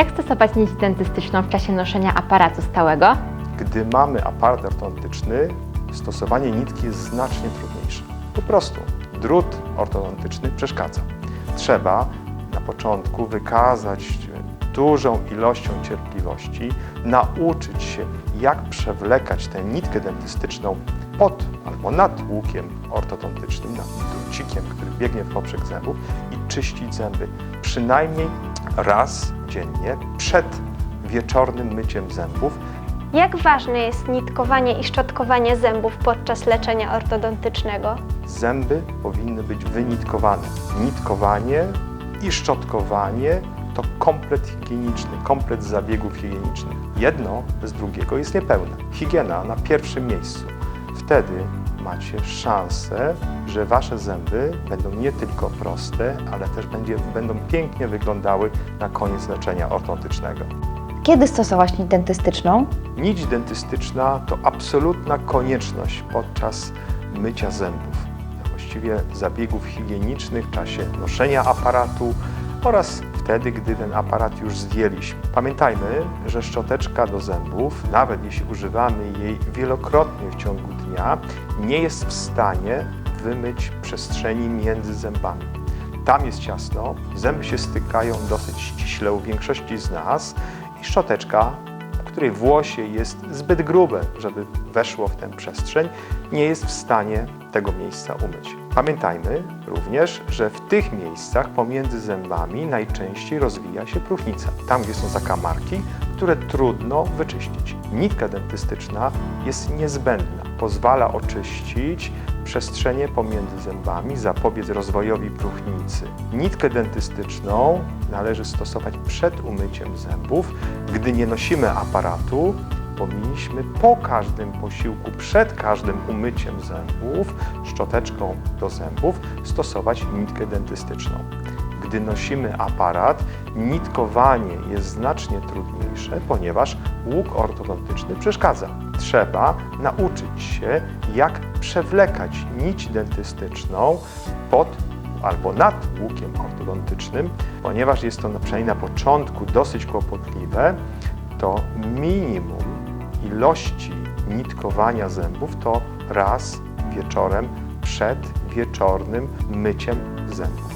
Jak stosować nić dentystyczną w czasie noszenia aparatu stałego? Gdy mamy aparat ortodontyczny, stosowanie nitki jest znacznie trudniejsze. Po prostu drut ortodontyczny przeszkadza. Trzeba na początku wykazać dużą ilością cierpliwości, nauczyć się, jak przewlekać tę nitkę dentystyczną pod albo nad łukiem ortodontycznym, nad drucikiem, który biegnie w poprzek zębów i czyścić zęby przynajmniej raz dziennie przed wieczornym myciem zębów, Jak ważne jest nitkowanie i szczotkowanie zębów podczas leczenia ortodontycznego? Zęby powinny być wynitkowane. Nitkowanie i szczotkowanie to komplet higieniczny, komplet zabiegów higienicznych. Jedno z drugiego jest niepełne. Higiena na pierwszym miejscu. Wtedy macie szansę, że wasze zęby będą nie tylko proste, ale też będzie, będą pięknie wyglądały na koniec leczenia ortodontycznego. Kiedy stosować nić dentystyczną? Nić dentystyczna to absolutna konieczność podczas mycia zębów, właściwie zabiegów higienicznych w czasie noszenia aparatu oraz wtedy, gdy ten aparat już zdjęliśmy. Pamiętajmy, że szczoteczka do zębów, nawet jeśli używamy jej wielokrotnie w ciągu dnia, nie jest w stanie wymyć przestrzeni między zębami. Tam jest ciasno, zęby się stykają dosyć ściśle u większości z nas i szczoteczka której włosie jest zbyt grube, żeby weszło w tę przestrzeń, nie jest w stanie tego miejsca umyć. Pamiętajmy również, że w tych miejscach pomiędzy zębami najczęściej rozwija się próchnica. Tam, gdzie są zakamarki, które trudno wyczyścić. Nitka dentystyczna jest niezbędna. Pozwala oczyścić przestrzenie pomiędzy zębami, zapobiec rozwojowi próchnicy. Nitkę dentystyczną należy stosować przed umyciem zębów. Gdy nie nosimy aparatu, powinniśmy po każdym posiłku, przed każdym umyciem zębów, szczoteczką do zębów, stosować nitkę dentystyczną. Gdy nosimy aparat, nitkowanie jest znacznie trudniejsze, ponieważ łuk ortodontyczny przeszkadza. Trzeba nauczyć się, jak przewlekać nić dentystyczną pod albo nad łukiem ortodontycznym, ponieważ jest to na- przynajmniej na początku dosyć kłopotliwe, to minimum ilości nitkowania zębów to raz wieczorem przed wieczornym myciem zębów.